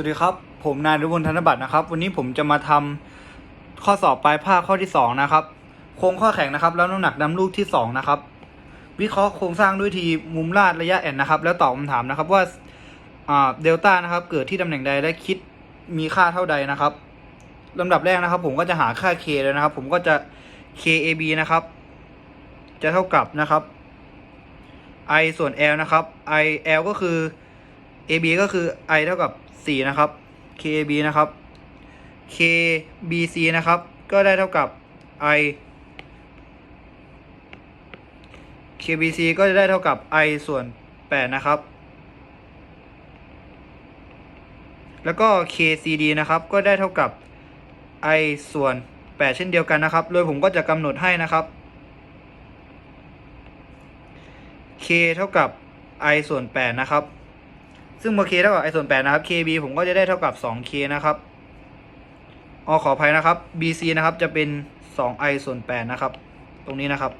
วัสดีครับ ผมนายรุบลธนบัตรนะครับ วันนี้ผมจะมาทำข้อสอบปลายภาคข้อที่สองนะครับ โครงข้อแข็งนะครับ แล้วน้ำหนักนำลูกที่สองนะครับ วิเคราะห์โครงสร้างด้วยทีมุมลาดระยะแอนนะครับ แล้วตอบคำถามนะครับว่าอ่าเดลต้านะครับ เกิดที่ตำแหน่งใดและคิดมีค่าเท่าใดนะครับลำดับแรกนะครับ ผมก็จะหาค่า k เลยนะครับ ผมก็จะ KAB นะครับ จะเท่ากับนะครับ i ส่วน l นะครับ i l ก็คือ ab ก็คือ i เท่ากับ 4 นะครับ kab นะครับ kbc นะครับ ก็ได้เท่ากับ i kbc ก็จะได้เท่ากับ i ส่วน 8 นะครับ แล้วก็ kcd นะครับ ก็ได้เท่ากับ i ส่วน 8 เช่นเดียวกันนะครับ โดยผมก็จะกำหนดให้นะครับ k เท่ากับ i ส่วน 8 นะครับ ซึ่งเมื่อ k เท่ากับ i ส่วน8นะครับ kb ผมก็จะได้เท่ากับ 2k นะครับออขออภัยนะครับ bc นะครับจะเป็น 2i ส่วน8นะครับ ตรงนี้นะครับ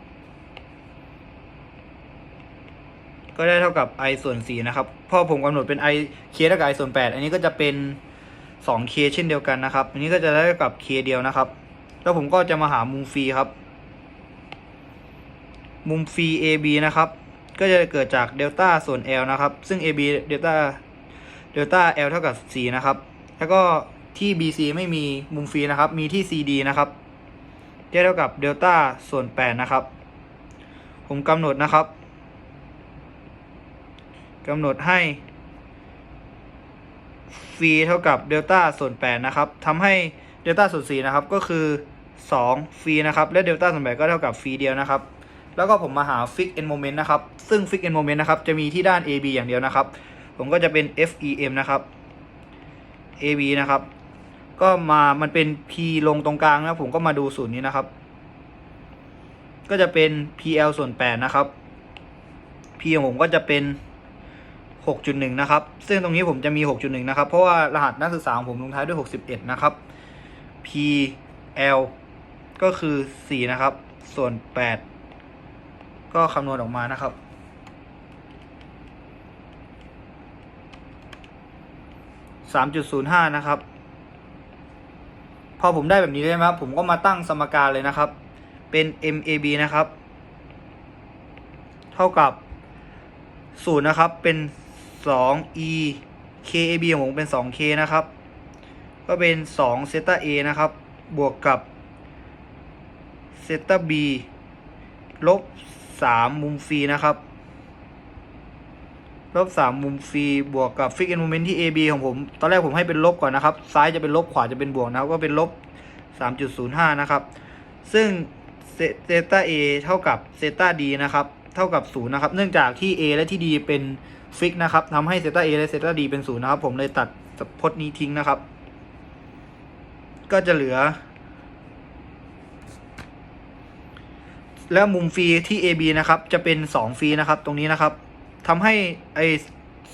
ก็ได้เท่ากับ i ส่วน4นะครับพราะผมกำหนดเป็น i k เท่ากับ i ส่วน8อันนี้ก็จะเป็น 2k เช่นเดียวกันนะครับ อันนี้ก็จะได้เท่ากับ k เดียวนะครับ แล้วผมก็จะมาหามุมฟรีครับ มุมฟรี AB นะครับ ก็จะเกิดจากเดลต้าส่วน L นะครับ ซึ่ง AB เดลต้าเดลต้า L เท่ากับ 4 นะครับ แล้วก็ที่ BC ไม่มีมุมฟรีนะครับ มีที่ CD นะครับจะเท่ากับเดลต้าส่วน 8 นะครับ ผมกำหนดนะครับกำหนดให้ฟรีเท่ากับเดลต้าส่วน 8 นะครับทำให้เดลต้าส่วน 4 นะครับ ก็คือ 2ฟรีนะครับ และเดลต้าส่วน 8 ก็เท่ากับฟรีเดียวนะครับ แล้วก็ผมมาหา fix end moment นะครับ ซึ่ง fix end moment นะครับ จะมีที่ด้าน AB อย่างเดียวนะครับ ผมก็จะเป็น FEM นะครับ AB นะครับ ก็มา มันเป็น P ลงตรงกลางนะผมก็มาดูสูตรนี้นะครับ ก็จะเป็น PL ส่วน 8 นะครับ P ของผมก็จะเป็น 6.1 นะครับ ซึ่งตรงนี้ผมจะมี 6.1 นะครับ เพราะว่ารหัสนักศึกษาของผมลงท้ายด้วย 61 นะครับ PL ก็คือ 4 นะครับ ส่วน 8 ก็คำนวณออกมานะครับ สามจุดศูนย์ห้านะครับ พอผมได้แบบนี้เลยนะครับ ผมก็มาตั้งสมการเลยนะครับ เป็น MAB นะครับ เท่ากับศูนย์นะครับ เป็นสอง E KAB ของผมเป็น 2K นะครับ ก็เป็น2เซต้า A นะครับ บวกกับเซต้า B ลบ สามมุมฟรีนะครับ ลบสามมุมฟรีบวกกับฟิกแอนโมเมนต์ที่ AB ของผม ตอนแรกผมให้เป็นลบก่อนนะครับ ซ้ายจะเป็นลบขวาจะเป็นบวกนะครับก็เป็นลบสามจุดศูนย์ห้านะครับ ซึ่งเซต้า A เท่ากับเซต้า D นะครับ เท่ากับศูนย์นะครับ เนื่องจากที่ A และที่ D เป็นฟิกนะครับทำให้เซต้า A และเซต้า D เป็นศูนย์นะครับ ผมเลยตัดพจน์นี้ทิ้งนะครับ ก็จะเหลือ แล้วมุมฟรีที่ AB นะครับจะเป็น 2ฟรีนะครับ ตรงนี้นะครับทำให้ไอ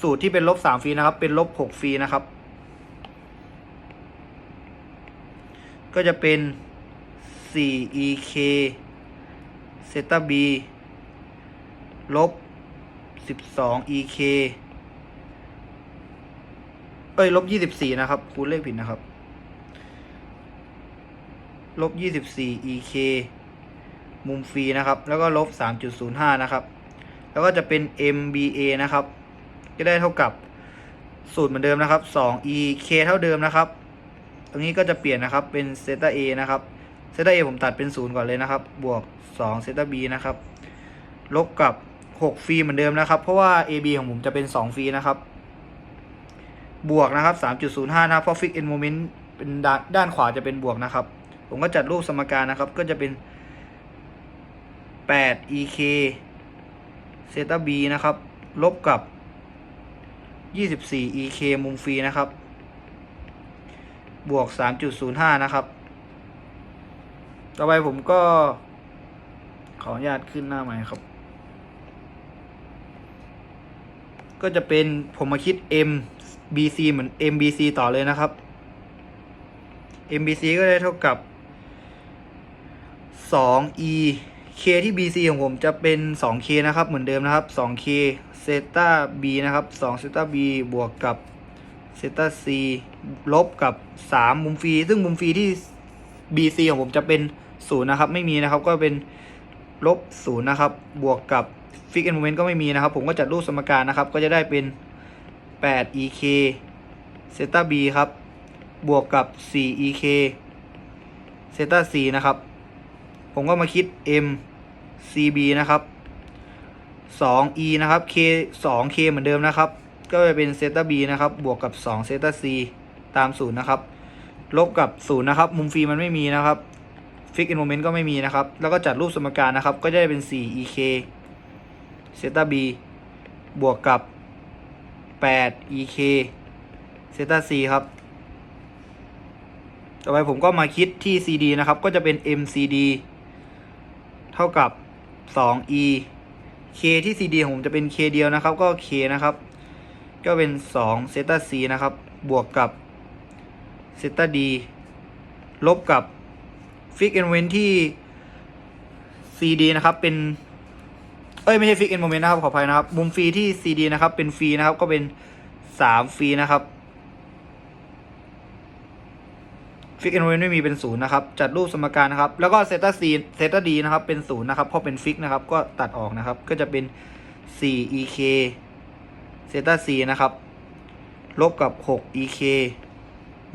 สูตรที่เป็นลบ3ฟรีนะครับ เป็นลบ6ฟรีนะครับ ก็จะเป็น 4 EK เซต้า B ลบ 12 EK เอ้ยลบ 24 นะครับ คูณเลขผิดนะครับ ลบ 24 EK มุมฟรีนะครับ แล้วก็ลบ 3.05 นะครับ แล้วก็จะเป็น MBA นะครับ ก็ได้เท่ากับสูตรเหมือนเดิมนะครับ 2 EK เท่าเดิมนะครับ ตรงนี้ก็จะเปลี่ยนนะครับ เป็นเซต้า A นะครับเซต้า A ผมตัดเป็น 0 ก่อนเลยนะครับ บวก2เซต้า B นะครับ ลบกับ 6 ฟรีเหมือนเดิมนะครับ เพราะว่า AB ของผมจะเป็น 2 ฟรีนะครับ บวกนะครับ 3.05 นะครับเพราะ Fix End Moment เป็นด้านขวาจะเป็นบวกนะครับ ผมก็จัดรูปสมการนะครับ ก็จะเป็น 8 EK เซตา B นะครับ ลบกับ 24 EK มุมฟรีนะครับ บวก 3.05 นะครับ ต่อไปผมก็ ขออนุญาตขึ้นหน้าใหม่ครับ ก็จะเป็นผมมาคิด MBC เหมือน MBC ต่อเลยนะครับ MBC ก็ได้เท่ากับ 2E K ที่ BC ของผมจะเป็น 2K นะครับ เหมือนเดิมนะครับ 2K เซต้า B นะครับ2เซต้า B บวกกับเซต้า c ลบกับสามมุมฟรี ซึ่งมุมฟรีที่ bc ของผมจะเป็นศูนย์นะครับ ไม่มีนะครับ ก็เป็นลบศูนย์นะครับ บวกกับฟิกแอนโมเมนต์ก็ไม่มีนะครับ ผมก็จัดรูปสมการนะครับ ก็จะได้เป็น 8 ek เซต้า b ครับ บวกกับ 4 ek เซต้า c นะครับ ผมก็มาคิด m cb นะครับ 2e นะครับ k 2 k เหมือนเดิมนะครับ ก็จะเป็นเซตา b นะครับ บวกกับ2เซตา c ตามศูนย์นะครับ ลบกับศูนย์นะครับ มุมฟรีมันไม่มีนะครับฟิกอินโมเมนต์ก็ไม่มีนะครับ แล้วก็จัดรูปสมการนะครับ ก็จะได้เป็น 4 ek เซตา b บวกกับ 8 ek เซตา c ครับ ต่อไปผมก็มาคิดที่ cd นะครับ ก็จะเป็น mcd เท่ากับ 2e k ที่ cd ผมจะเป็น k เดียวนะครับ ก็ k นะครับ ก็เป็น2เซต้า c นะครับ บวกกับเซต้า d ลบกับฟิกเอนเวนที่ cd นะครับเป็น เอ้ย ไม่ใช่ฟิกเอนโมเมนต์นะครับ ขออภัยนะครับ มุมฟรีที่ cd นะครับ เป็นฟรีนะครับ ก็เป็น 3 ฟรีนะครับ ฟิกเอนโมเมนต์ไม่มีเป็นศูนย์นะครับ จัดรูปสมการนะครับ แล้วก็เซตา c เซตา d นะครับ เป็นศูนย์นะครับ เพราะเป็นฟิกนะครับ ก็ตัดออกนะครับ ก็จะเป็น 4 ek เซตา c นะครับ ลบกับ 6 ek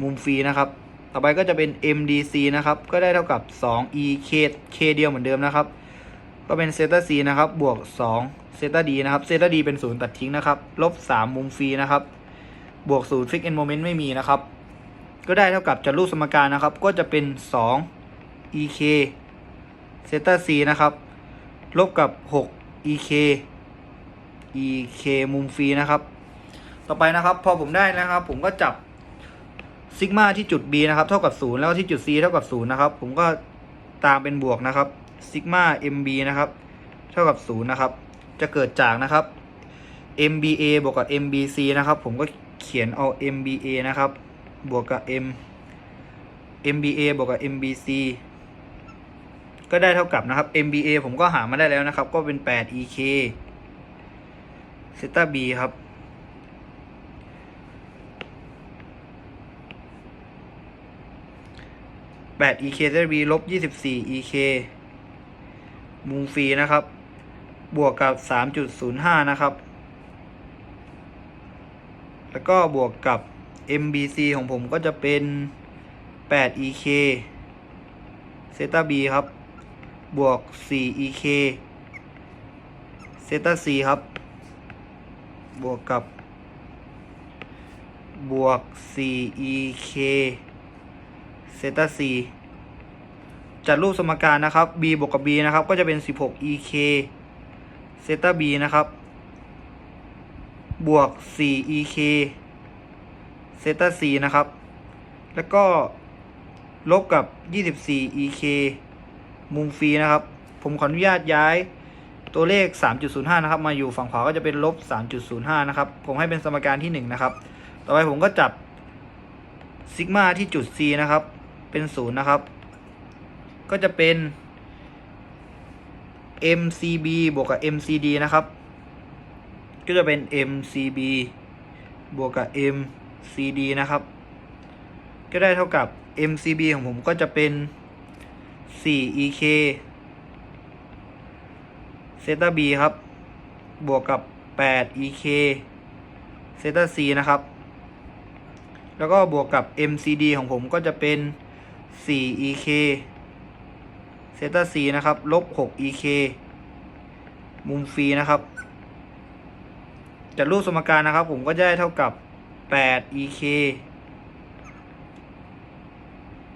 มุมฟรีนะครับ ต่อไปก็จะเป็น mdc นะครับ ก็ได้เท่ากับ 2 ek k เดียวเหมือนเดิมนะครับ ก็เป็นเซตา c นะครับ บวก 2 เซตา d นะครับ เซตา d เป็นศูนย์ตัดทิ้งนะครับ ลบ 3 มุมฟรีนะครับ บวก0ฟิกเอนโมเมนต์ไม่มีนะครับ ก็ได้เท่ากับจัดรูปสมการนะครับ ก็จะเป็น 2 ek เซตา c นะครับ ลบกับ 6 ek ek มุมฟรีนะครับ ต่อไปนะครับ พอผมได้นะครับ ผมก็จับซิกมาที่จุด b นะครับ เท่ากับ 0 แล้วที่จุด c เท่ากับ 0 นะครับ ผมก็ตามเป็นบวกนะครับซิกมา mb นะครับ เท่ากับ 0 นะครับ จะเกิดจากนะครับ mba บวกกับ mbc นะครับ ผมก็เขียนเอา mba นะครับ บวกกับ m mba บวกกับ mbc ก็ได้เท่ากับนะครับ mba ผมก็หามาได้แล้วนะครับ ก็เป็น 8 ek เซตา b ครับ 8 ek เซตา b ลบ 24 ek มุมฟรีนะครับ บวกกับ 3.05 นะครับ แล้วก็บวกกับ mbc ของผมก็จะเป็น 8 ek เซตา b ครับ บวก 4 ek เซตา c ครับ บวกกับบวก 4 ek เซตา c จัดรูปสมการนะครับ b บวกกับ b นะครับ ก็จะเป็น 16 ek เซตา b นะครับ บวก 4 ek เซตา c นะครับ แล้วก็ลบกับ 24 ek มุมฟรีนะครับ ผมขออนุญาตย้ายตัวเลข 3.05 นะครับ มาอยู่ฝั่งขวาก็จะเป็นลบ 3.05 นะครับ ผมให้เป็นสมการที่ 1 นะครับ ต่อไปผมก็จับซิกมาที่จุด c นะครับ เป็น 0 นะครับ ก็จะเป็น mcb บวกกับ mcd นะครับ ก็จะเป็น mcb บวกกับ M CD นะครับ ก็ได้เท่ากับ mcb ของผมก็จะเป็น4 ek เซตา b ครับ บวกกับ8 ek เซตา c นะครับ แล้วก็บวกกับ mcd ของผมก็จะเป็น4 ek เซตา c นะครับ ลบ6 ek มุมฟรีนะครับ จากรูปสมการนะครับ ผมก็จะได้เท่ากับ 8 ek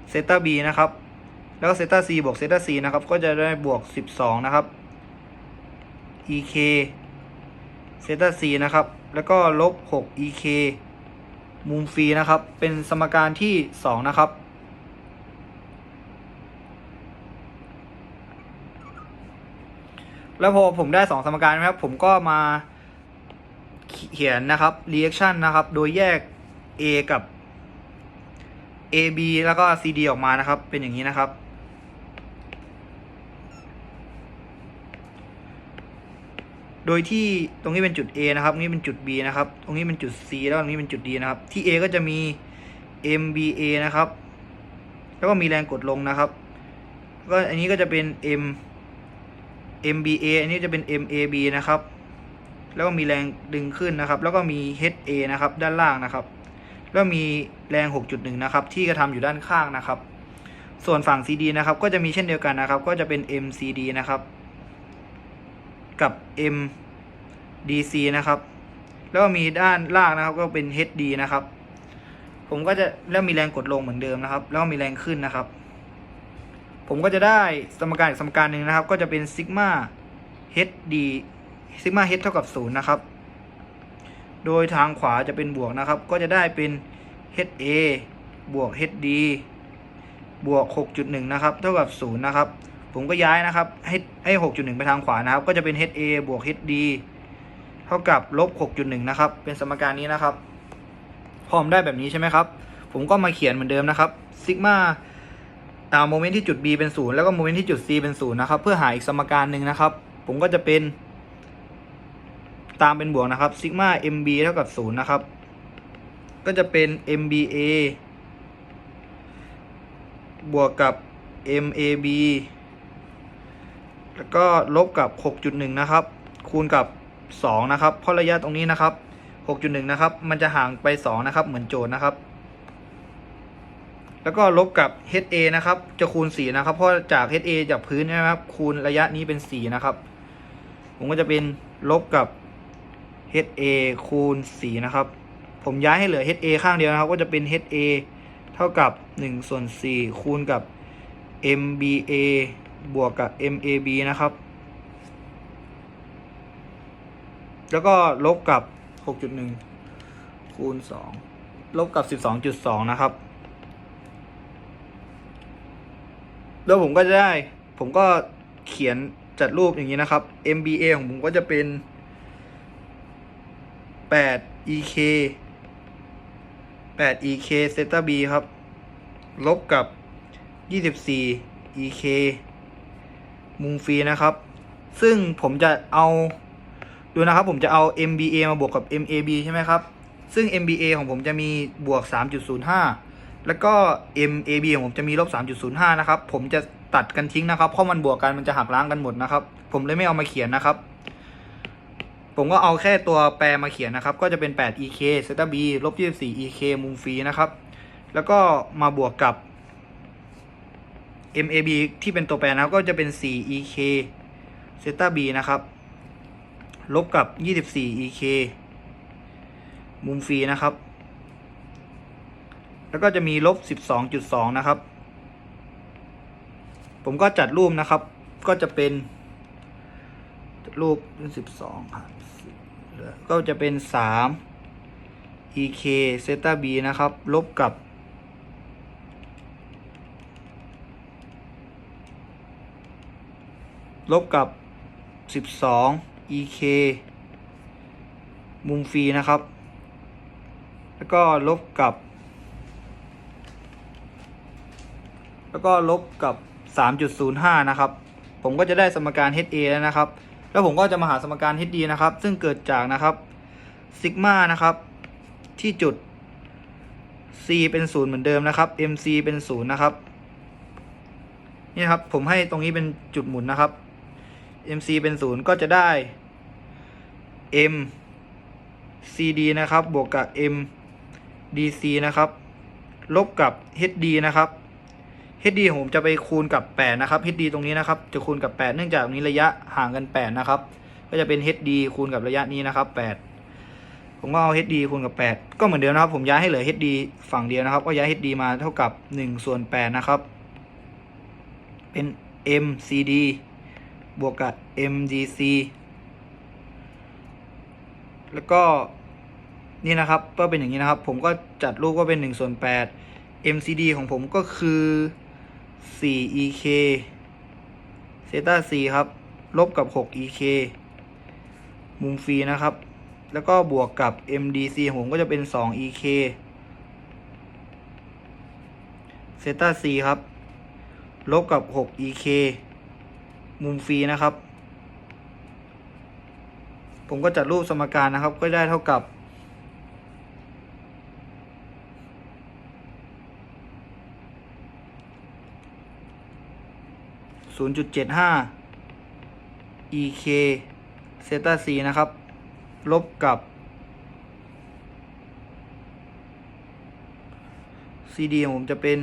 เซตา b นะครับ แล้วก็เซตา c บวกเซตา c นะครับ ก็จะได้บวก 12 นะครับ ek เซตา c นะครับ แล้วก็ลบ 6 ek มุมฟรีนะครับ เป็นสมการที่ 2 นะครับแล้วพอผมได้ 2 สมการนะครับ ผมก็มา เขียนนะครับ reaction นะครับ โดยแยก a กับ ab แล้วก็ cd ออกมานะครับ เป็นอย่างนี้นะครับ โดยที่ตรงนี้เป็นจุด A นะครับตรงนี้เป็นจุด B นะครับ ตรงนี้เป็นจุด C แล้วตรงนี้เป็นจุด D นะครับ ที่ A ก็จะมี MBA นะครับ แล้วก็มีแรงกดลงนะครับ ก็อันนี้ก็จะเป็น M MBA อันนี้จะเป็น MAB นะครับ แล้วก็มีแรงดึงขึ้นนะครับ แล้วก็มี HA นะครับ ด้านล่างนะครับ แล้วมีแรง 6.1 นะครับ ที่กระทำอยู่ด้านข้างนะครับ ส่วนฝั่ง CD นะครับ ก็จะมีเช่นเดียวกันนะครับ ก็จะเป็น MCD นะครับ กับ MDC นะครับ แล้วก็มีด้านล่างนะครับ ก็เป็น HD นะครับ ผมก็จะแล้วมีแรงกดลงเหมือนเดิมนะครับ แล้วก็มีแรงขึ้นนะครับ ผมก็จะได้สมการอีกสมการหนึ่งนะครับ ก็จะเป็นซิกมา HD ซิกมา H เท่ากับ0นะครับ โดยทางขวาจะเป็นบวกนะครับ ก็จะได้เป็น HA บวก HD บวก 6.1 นะครับ เท่ากับ 0 นะครับ ผมก็ย้ายนะครับ ให้ให้6.1 ไปทางขวานะครับ ก็จะเป็น HA บวก HD เท่ากับลบ 6.1 นะครับ เป็นสมการนี้นะครับ พร้อมได้แบบนี้ใช่ไหมครับ ผมก็มาเขียนเหมือนเดิมนะครับซิกมาอ่าโมเมนต์ที่จุด B เป็น 0 แล้วก็โมเมนต์ที่จุด C เป็น 0 นะครับ เพื่อหาอีกสมการหนึ่งนะครับ ผมก็จะเป็น ตามเป็นบวกนะครับซิกมา MB เท่ากับ0นะครับ ก็จะเป็น MBA บวกกับ MAB แล้วก็ลบกับ 6.1 นะครับ คูณกับ 2 นะครับเพราะระยะตรงนี้นะครับ 6.1 นะครับ มันจะห่างไป 2 นะครับ เหมือนโจทย์นะครับ แล้วก็ลบกับ HA นะครับ จะคูณ 4 นะครับ เพราะจาก HA จากพื้นนะครับ คูณระยะนี้เป็น 4 นะครับ ผมก็จะเป็นลบกับ HA คูณ4นะครับ ผมย้ายให้เหลือ HA ข้างเดียวนะครับ ก็จะเป็น HA เท่ากับ1ส่วน4คูณกับ MBA บวกกับ MAB นะครับ แล้วก็ลบกับ 6.1 คูณ 2 ลบกับ 12.2 นะครับ แล้วผมก็จะได้ ผมก็เขียนจัดรูปอย่างนี้นะครับ MBA ของผมก็จะเป็น 8 EK 8 EK เซตา B ครับ ลบกับ 24 EK มุงฟรีนะครับ ซึ่งผมจะเอา ดูนะครับ ผมจะเอา MBA มาบวกกับ MAB ใช่ไหมครับ ซึ่ง MBA ของผมจะมีบวก 3.05 แล้วก็ MAB ของผมจะมีลบ 3.05 นะครับ ผมจะตัดกันทิ้งนะครับ เพราะมันบวกกันมันจะหักล้างกันหมดนะครับ ผมเลยไม่เอามาเขียนนะครับ ผมก็เอาแค่ตัวแปรมาเขียนนะครับ ก็จะเป็น 8 EK เซตา B ลบ24 EK มุมฟรีนะครับ แล้วก็มาบวกกับ MAB ที่เป็นตัวแปรนะก็จะเป็น 4 EK เซตา B นะครับ ลบกับ 24 EK มุมฟรีนะครับ แล้วก็จะมีลบ 12.2 นะครับ ผมก็จัดรูปนะครับ ก็จะเป็น รูปเป็นสิบสองหารสิบก็จะเป็นสาม ek เซตา b นะครับ ลบกับ ลบกับสิบสอง ek มุมฟรีนะครับ แล้วก็ลบกับ แล้วก็ลบกับ 3.05 นะครับ ผมก็จะได้สมการ HA แล้วนะครับ แล้วผมก็จะมาหาสมการ HD นะครับ ซึ่งเกิดจากนะครับซิกมานะครับ ที่จุด C เป็นศูนย์เหมือนเดิมนะครับ MC เป็นศูนย์นะครับ นี่ครับ ผมให้ตรงนี้เป็นจุดหมุนนะครับ MC เป็นศูนย์ก็จะได้ M CD นะครับ บวกกับ M DC นะครับ ลบกับ HD นะครับ HD ผมจะไปคูณกับ 8 นะครับ HD ตรงนี้นะครับ จะคูณกับ 8 เนื่องจากตรงนี้ระยะห่างกัน 8 นะครับ ก็จะเป็น HD คูณกับระยะนี้นะครับ 8 ผมก็เอา HD คูณกับ 8 ก็เหมือนเดิมนะครับ ผมย้ายให้เหลือ HD ฝั่งเดียวนะครับ ก็ย้าย HD มาเท่ากับ1ส่วน8นะครับ เป็น MCD บวกกับ MDC แล้วก็นี่นะครับ ก็เป็นอย่างนี้นะครับ ผมก็จัดรูปก็เป็น1ส่วน8 MCD ของผมก็คือ 4 EK เซต้า C ครับ ลบกับ 6 EK มุมฟรีนะครับ แล้วก็บวกกับ MDC ผมก็จะเป็น 2 EK เซต้า C ครับ ลบกับ 6 EK มุมฟรีนะครับ ผมก็จัดรูปสมการนะครับ ก็ได้เท่ากับ 0.75 ek เซต้า c นะครับ ลบกับ cd ของผมจะเป็น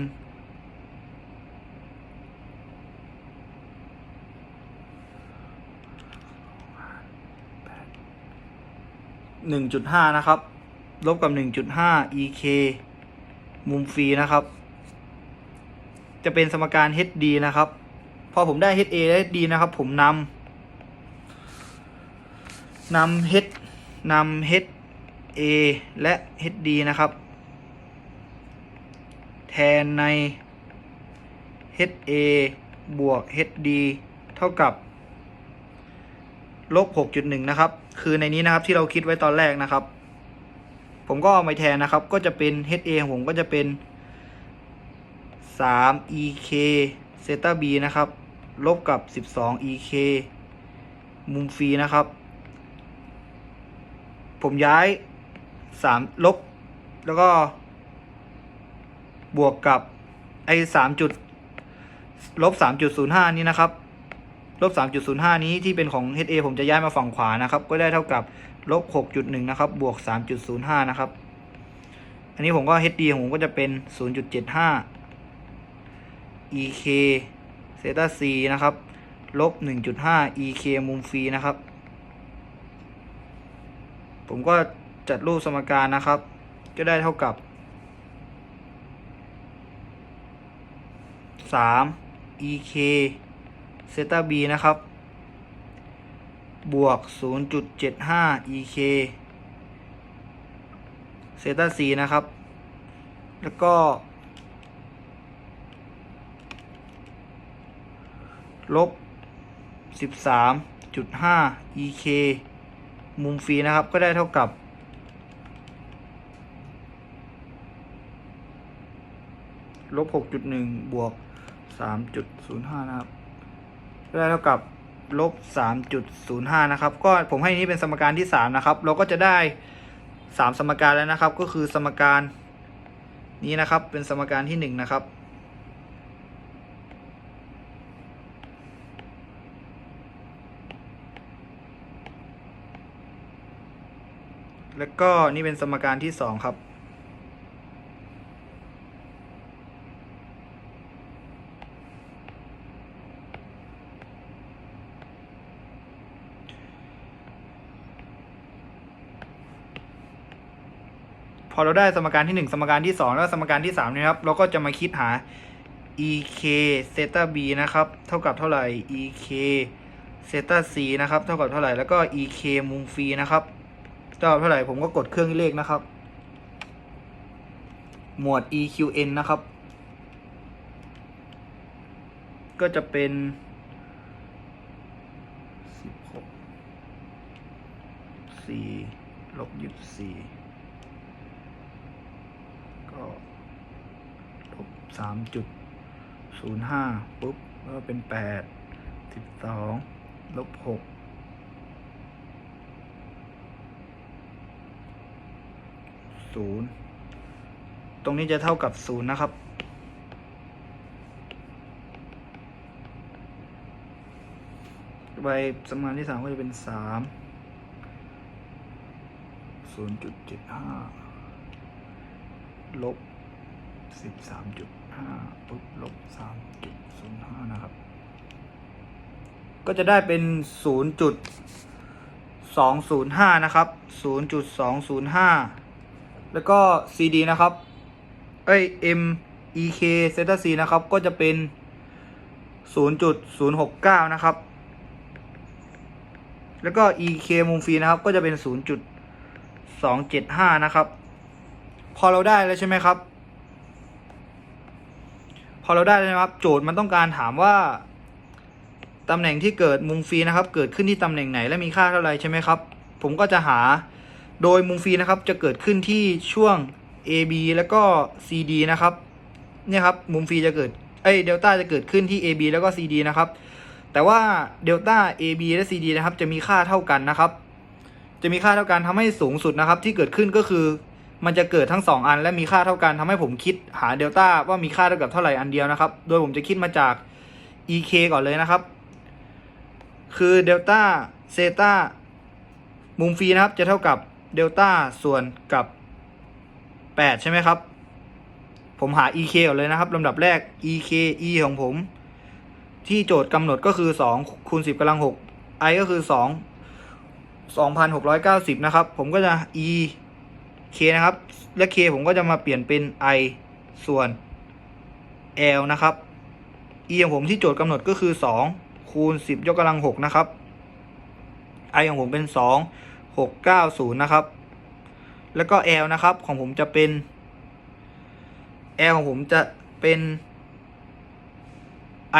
1.5 นะครับ ลบกับ 1.5 ek มุมฟรีนะครับ จะเป็นสมการ hd นะครับ พอผมได้ ha และ hd นะครับ ผมนำนำ h นำ h a และ hd นะครับ แทนใน ha บวก hd เท่ากับลบ 6.1 นะครับ คือในนี้นะครับที่เราคิดไว้ตอนแรกนะครับ ผมก็เอามาแทนนะครับ ก็จะเป็น HA ของผมก็จะเป็น 3 EK เซต้า B นะครับ ลบกับ 12 EK มุมฟรีนะครับ ผมย้าย 3 ลบ แล้วก็ บวกกับไอ้3จุดลบ 3.05 นี้นะครับ ลบ 3.05 นี้ที่เป็นของ HA ผมจะย้ายมาฝั่งขวานะครับ ก็ได้เท่ากับลบ 6.1 นะครับ บวก 3.05 นะครับ อันนี้ผมก็ HD ของผมก็จะเป็น 0.75 EK เซต้า C นะครับ ลบ 1.5 EK มุมฟรีนะครับ ผมก็จัดรูปสมการนะครับ ก็ได้เท่ากับ 3 EK เซต้า B นะครับ บวก 0.75 EK เซต้า C นะครับ แล้วก็ ลบ 13.5 EK มุมฟรีนะครับก็ได้เท่ากับ ลบ 6.1 บวก 3.05 นะครับได้เท่ากับลบสามจุดศูนย์ห้านะครับ ก็ผมให้นี้เป็นสมการที่สามนะครับ เราก็จะได้สามสมการแล้วนะครับ ก็คือสมการนี้นะครับ เป็นสมการที่หนึ่งนะครับ แล้ว ก็นี่เป็นสมการที่สองครับ พอเราได้สมการที่หนึ่งสมการที่สองแล้วสมการที่สามเนี่ยครับ เราก็จะมาคิดหา ek เซตา b นะครับ เท่ากับเท่าไหร่ ek เซตา c นะครับ เท่ากับเท่าไหร่ แล้วก็ ek มุมฟรีนะครับ เท่าเท่าไหร่ผมก็กดเครื่องเลขนะครับ หมวด eqn นะครับ ก็จะเป็นสิบหกสี่ลบยี่สิบสี่ก็ลบสามจุดศูนย์ห้าปุ๊บ ก็เป็นแปดสิบสองลบหก ศูนย์ตรงนี้จะเท่ากับศูนย์นะครับ ใบสมการที่สามก็จะเป็นสามศูนย์จุดเจ็ดห้าลบสิบสามจุดห้าปุ๊บลบสามจุดศูนย์ห้านะครับ ก็จะได้เป็นศูนย์จุดสองศูนย์ห้านะครับศูนย์จุดสองศูนย์ห้า แล้วก็ CD นะครับเอ้ย M EK เซตา C นะครับ ก็จะเป็นศูนย์จุดศูนะครับ แล้วก็ EK มุมฟรีนะครับ ก็จะเป็นศูนย์จุดสองเจ็ดห้านะครับ พอเราได้แล้วใช่ไหมครับ พอเราได้แล้วนะครับ โจทย์มันต้องการถามว่าตำแหน่งที่เกิดมุมฟรีนะครับ เกิดขึ้นที่ตำแหน่งไหนและมีค่าเท่าไรใช่ไหมครับ ผมก็จะหา โดยมุมฟรีนะครับจะเกิดขึ้นที่ช่วง AB แล้วก็ CD นะครับเนี่ยครับมุมฟรีจะเกิดเอ้ยเดลต้าจะเกิดขึ้นที่ AB แล้วก็ CD นะครับ แต่ว่าเดลต้า AB และ CD นะครับ จะมีค่าเท่ากันนะครับ จะมีค่าเท่ากันทำให้สูงสุดนะครับ ที่เกิดขึ้นก็คือ มันจะเกิดทั้งสองอัน และมีค่าเท่ากันทำให้ผมคิดหาเดลต้าว่ามีค่าเท่ากับเท่าไหร่อันเดียวนะครับ โดยผมจะคิดมาจาก ek ก่อนเลยนะครับ คือเดลต้าเซต้ามุมฟรีนะครับจะเท่ากับ เดลต้าส่วนกับ 8 ใช่ไหมครับ ผมหา ek ก่อนเลยนะครับลำดับแรก ek e ของผม ที่โจทย์กำหนดก็คือ 2คูณ10กำลัง 6 i ก็คือ 2 2,690 นะครับ ผมก็จะ e k นะครับ และ k ผมก็จะมาเปลี่ยนเป็น i ส่วน l นะครับ e ของผมที่โจทย์กำหนดก็คือ 2คูณ10 ยกกำลัง 6 นะครับ i ของผมเป็น 2 6 9 0 นะครับ แล้วก็ l นะครับ ของผมจะเป็น l ของผมจะเป็น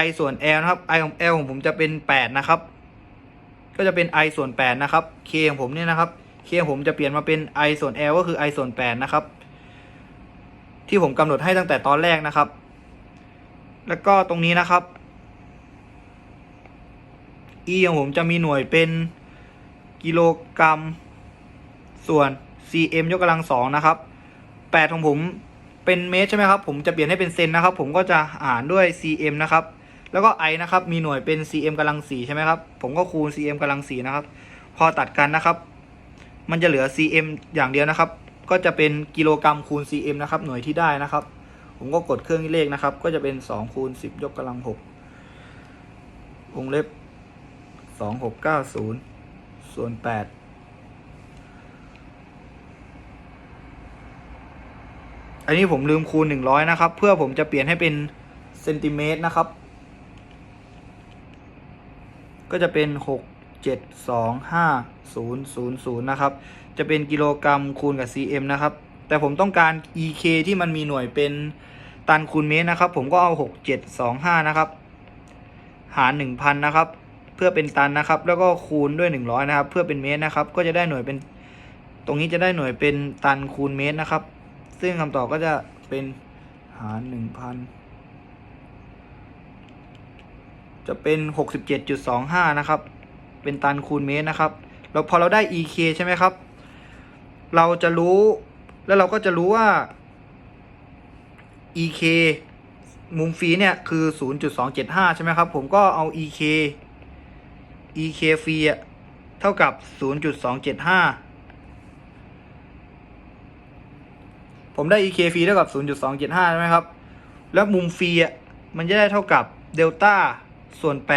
i ส่วน l นะครับ i ของ l ของผมจะเป็น 8 นะครับ ก็จะเป็น i ส่วน 8 นะครับ k ของผมเนี่ยนะครับ k ของผมจะเปลี่ยนมาเป็น i ส่วน l ก็คือ i ส่วน 8 นะครับ ที่ผมกำหนดให้ตั้งแต่ตอนแรกนะครับ แล้วก็ตรงนี้นะครับ e ของผมจะมีหน่วยเป็น กิโลกรัม ส่วน cm ยกกำลังสองนะครับ8ของผมเป็นเมตรใช่ไหมครับผมจะเปลี่ยนให้เป็นเซนนะครับ ผมก็จะหารด้วย cm นะครับ แล้วก็ i นะครับ มีหน่วยเป็น cm กำลังสี่ใช่ไหมครับ ผมก็คูณ cm กำลังสี่นะครับ พอตัดกันนะครับ มันจะเหลือ cm อย่างเดียวนะครับ ก็จะเป็นกิโลกรัมคูณ cm นะครับ หน่วยที่ได้นะครับ ผมก็กดเครื่องเลขนะครับ ก็จะเป็น2คูณ10ยกกำลัง6วงเล็บ2690 ส่วน8อันนี้ผมลืมคูณ100นะครับ เพื่อผมจะเปลี่ยนให้เป็นเซนติเมตรนะครับ ก็จะเป็น6 7 2 5 0 0 0นะครับ จะเป็นกิโลกรัมคูณกับ cm นะครับ แต่ผมต้องการ ek ที่มันมีหน่วยเป็นตันคูณเมตรนะครับ ผมก็เอา6 7 2 5นะครับ หาร1,000นะครับ พื่อเป็นตันนะครับ แล้วก็คูณด้วย 100 นะครับ เพื่อเป็นเมตรนะครับ ก็จะได้หน่วยเป็น ตรงนี้จะได้หน่วยเป็นตันคูณเมตรนะครับ ซึ่งคำตอบก็จะเป็นหาร1,000จะเป็น 67.25 นะครับ เป็นตันคูณเมตรนะครับแล้วพอเราได้ ek ใช่ไหมครับ เราจะรู้ แล้วเราก็จะรู้ว่า ek มุมฟีเนี่ย คือ 0.275 ใช่ไหมครับ ผมก็เอา ek ek ฟรีอะเท่ากับ 0.275 ผมได้ ek ฟรีเท่ากับ 0.275 ใช่ไหมครับ แล้วมุมฟรีอะมันจะได้เท่ากับเดลต้าส่วน 8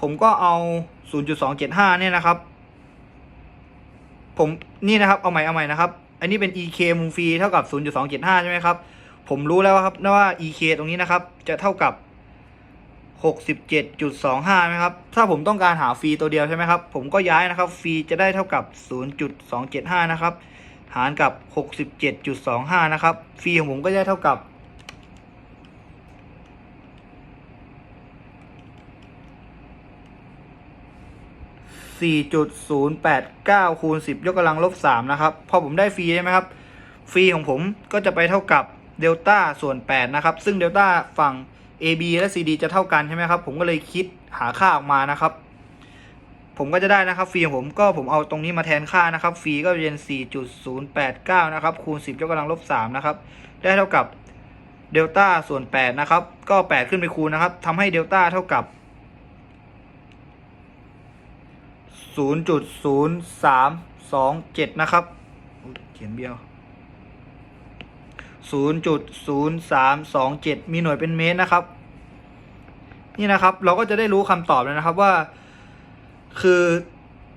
ผมก็เอา 0.275 เนี่ยนะครับ ผมนี่นะครับ เอาใหม่เอาใหม่นะครับ อันนี้เป็น ek มุมฟรีเท่ากับ 0.275 ใช่ไหมครับ ผมรู้แล้วครับนะว่า ek ตรงนี้นะครับ จะเท่ากับ 67.25นะครับ ถ้าผมต้องการหาฟรีตัวเดียวใช่ไหมครับ ผมก็ย้ายนะครับฟรีจะได้เท่ากับ 0.275 นะครับ หารกับ 67.25 นะครับฟรีของผมก็จะได้เท่ากับ 4.089 คูณ 10 ยกกำลังลบ 3 นะครับ พอผมได้ฟรีใช่ไหมครับ ฟรีของผมก็จะไปเท่ากับเดลต้าส่วน 8 นะครับ ซึ่งเดลต้าฝั่ง AB และ CD จะเท่ากันใช่ไหมครับ ผมก็เลยคิดหาค่าออกมานะครับ ผมก็จะได้นะครับฟรีของผมก็ผมเอาตรงนี้มาแทนค่านะครับฟรีก็เป็น 4.089 นะครับ คูณ 10ยกกำลังลบ3นะครับ ได้เท่ากับเดลต้าส่วน 8 นะครับ ก็ 8 ขึ้นไปคูณนะครับทำให้เดลต้าเท่ากับ 0.0327 นะครับ เขียนเบี้ยว 0.0327 มีหน่วยเป็นเมตรนะครับ นี่นะครับเราก็จะได้รู้คำตอบแล้วนะครับว่า คือ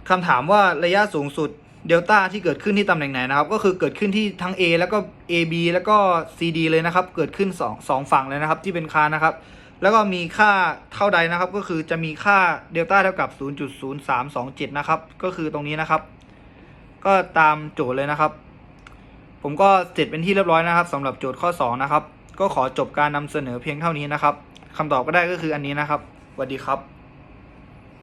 คำถามว่าระยะสูงสุดเดลต้าที่เกิดขึ้นที่ตำแหน่งไหนนะครับ ก็คือเกิดขึ้นที่ทั้ง A แล้วก็ AB แล้วก็ CD เลยนะครับ เกิดขึ้น2 2ฝั่งเลยนะครับ ที่เป็นคานนะครับ แล้วก็มีค่าเท่าใดนะครับ ก็คือจะมีค่าเดลต้าเท่ากับ 0.0327 นะครับ ก็คือตรงนี้นะครับ ก็ตามโจทย์เลยนะครับ ผมก็เสร็จเป็นที่เรียบร้อยนะครับสำหรับโจทย์ข้อ 2 นะครับ ก็ขอจบการนำเสนอเพียงเท่านี้นะครับคำตอบก็ได้ก็คืออันนี้นะครับสวัสดีครับ